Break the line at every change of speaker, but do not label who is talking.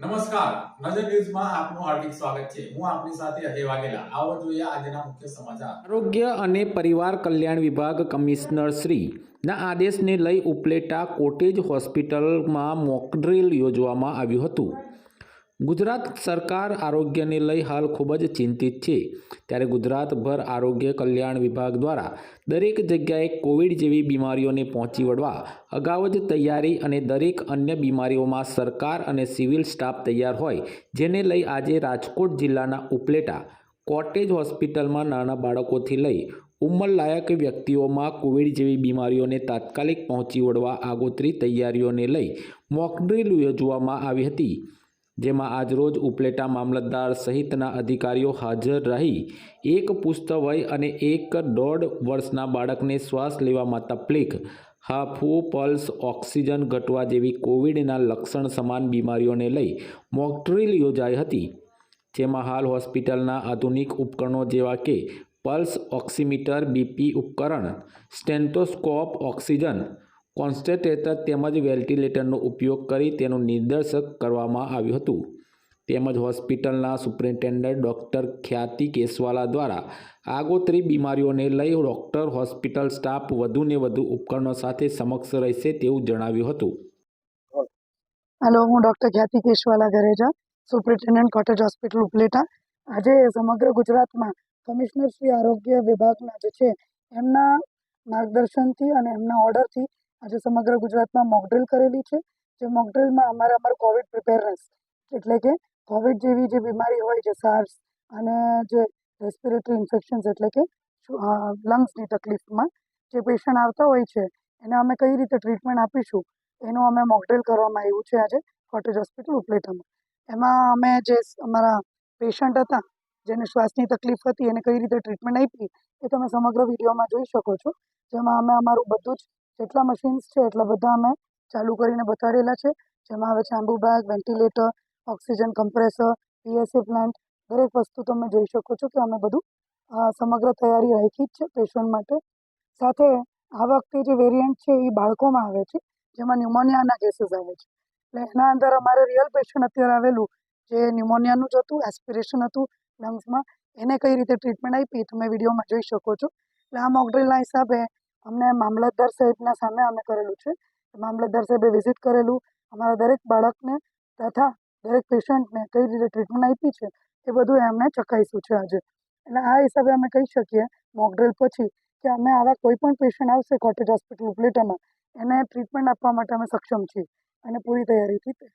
નમસ્કાર. નજર ન્યૂઝમાં આપનું હાર્દિક સ્વાગત છે. હું આપની સાથે અજય વાઘેલા. આવો જોઈએ આજના મુખ્ય સમાચાર.
આરોગ્ય અને પરિવાર કલ્યાણ વિભાગ કમિશનર શ્રી ના આદેશને લઈ ઉપલેટા કોટેજ હોસ્પિટલમાં મોકડ્રીલ યોજવામાં આવ્યું હતું. ગુજરાત સરકાર આરોગ્યને લઈ હાલ ખૂબ જ ચિંતિત છે. ત્યારે ગુજરાતભર આરોગ્ય કલ્યાણ વિભાગ દ્વારા દરેક જગ્યાએ કોવિડ જેવી બીમારીઓને પહોંચી વળવા અગાઉ જ તૈયારી અને દરેક અન્ય બીમારીઓમાં સરકાર અને સિવિલ સ્ટાફ તૈયાર હોય, જેને લઈ આજે રાજકોટ જિલ્લાના ઉપલેટા કોટેજ હોસ્પિટલમાં નાના બાળકોથી લઈ ઉંમરલાયક વ્યક્તિઓમાં કોવિડ જેવી બીમારીઓને તાત્કાલિક પહોંચી વળવા આગોતરી તૈયારીઓને લઈ મોકડ્રીલ યોજવામાં આવી હતી. જેમાં આજરોજ ઉપલેટા મામલતદાર સહિતના અધિકારીઓ હાજર રહી. એક પુસ્ત વય અને એક દોઢ વર્ષના બાળકને શ્વાસ લેવામાં તકલીફ. હાંફવું પલ્સ, ઓક્સિજન ઘટવા જેવી કોવિડના લક્ષણ સમાન બીમારીઓને લઈ મોકડ્રીલ યોજાઈ હતી. જેમાં હાલ હોસ્પિટલના આધુનિક ઉપકરણો જેવા કે પલ્સ ઓક્સિમીટર, બીપી ઉપકરણ, સ્ટેન્ટોસ્કોપ ઓક્સિજન કોન્સન્ટ્રેટર તેમજ વેન્ટિલેટરનો ઉપયોગ કરી તેનું નિર્દેશક કરવામાં આવ્યું હતું. તેમજ હોસ્પિટલના સુપ્રિન્ટેન્ડન્ટ ડૉક્ટર ખ્યાતિ કેસવાલા દ્વારા આગોતરી બીમારીઓને લઈ ડૉક્ટર, હોસ્પિટલ સ્ટાફ વધુને વધુ ઉપકરણો સાથે સમક્ષ રહેશે તેવું જણાવ્યું હતું.
હેલો, હું doctor Khyati Keshwala Gareja superintendent cottage hospital Upleta. આજે સમગ્ર ગુજરાતમાં કમિશનર શ્રી આરોગ્ય વિભાગના જે છે, એમના માર્ગદર્શનથી અને એમના ઓર્ડરથી આજે સમગ્ર ગુજરાતમાં મોકડ્રિલ કરેલી છે, જે મોકડ્રિલમાં અમારે અમારું કોવિડ પ્રિપેરનેસ એટલે કે કોવિડ જેવી જે બીમારી હોય છે સાર્સ અને જે રેસ્પિરેટરી ઇન્ફેક્શન્સ એટલે કે લંગ્સની તકલીફમાં જે પેશન્ટ આવતા હોય છે, એને અમે કઈ રીતે ટ્રીટમેન્ટ આપીશું, એનું અમે મોકડ્રિલ કરવામાં આવ્યું છે આજે કોટેજ હોસ્પિટલ ઉપલેટામાં. એમાં અમે જે અમારા પેશન્ટ હતા, જેને શ્વાસની તકલીફ હતી, એને કઈ રીતે ટ્રીટમેન્ટ આપી, એ તમે સમગ્ર વિડીયોમાં જોઈ શકો છો, જેમાં અમે અમારું બધું જ જેટલા મશીન્સ છે, એટલા બધા અમે ચાલુ કરીને બતાડેલા છે. જેમાં આવે છે ambu bag ventilator oxygen compressor PSC plant દરેક વસ્તુ તમે જોઈ શકો છો કે અમે બધું સમગ્ર તૈયારી રાખી જ છે પેશન્ટ માટે. સાથે આ વખતે જે વેરિયન્ટ છે એ બાળકોમાં આવે છે, જેમાં ન્યુમોનિયાના કેસીસ આવે છે. એટલે એના અંદર અમારે રિયલ પેશન્ટ અત્યારે આવેલું, જે ન્યુમોનિયાનું જ હતું એસ્પિરેશન હતું લંગ્સમાં એને કઈ રીતે ટ્રીટમેન્ટ આપી તમે વિડીયોમાં જોઈ શકો છો. એટલે આ મોકડ્રીલના હિસાબે અમને મામલતદાર સાહેબના સામે અમે કરેલું છે. મામલતદાર સાહેબે વિઝિટ કરેલું. અમારા દરેક બાળકને તથા દરેક પેશન્ટને કઈ રીતે ટ્રીટમેન્ટ આપી છે એ બધું એમને ચકાસ્યું છે આજે. એટલે આ હિસાબે અમે કહી શકીએ મોકડ્રીલ પછી કે અમે આવા કોઈ પણ પેશન્ટ આવશે કોટેજ હોસ્પિટલ ઉપલેટામાં, એને ટ્રીટમેન્ટ આપવા માટે અમે સક્ષમ છીએ અને પૂરી તૈયારીથી તે